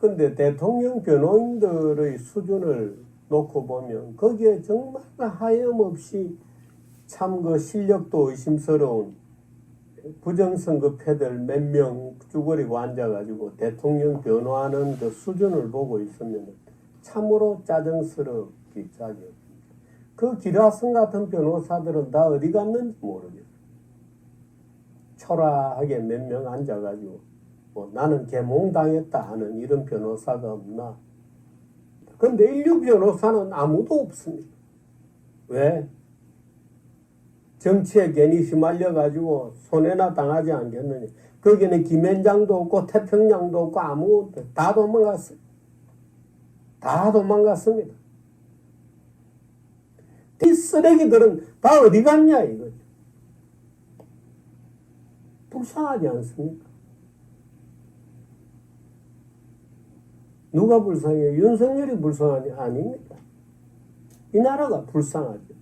근데 대통령 변호인들의 수준을 놓고 보면 거기에 정말 하염없이 참 그 실력도 의심스러운 부정선거 패들 몇 명 쭈그리고 앉아가지고 대통령 변호하는 그 수준을 보고 있으면 참으로 짜증스럽기 짝이요. 그 기라성 같은 변호사들은 다 어디 갔는지 모르겠어요. 초라하게 몇 명 앉아가지고 뭐 나는 개몽당했다 하는 이런 변호사가 없나. 근데 인류 변호사는 아무도 없습니다. 왜? 정치에 괜히 휘말려가지고 손해나 당하지 않겠느냐. 거기는 김현장도 없고 태평양도 없고 아무것도 다 도망갔어요. 다 도망갔습니다. 이 쓰레기들은 다 어디 갔냐 이거죠. 불쌍하지 않습니까? 누가 불쌍해요? 윤석열이 불쌍하니 아닙니다. 이 나라가 불쌍하죠.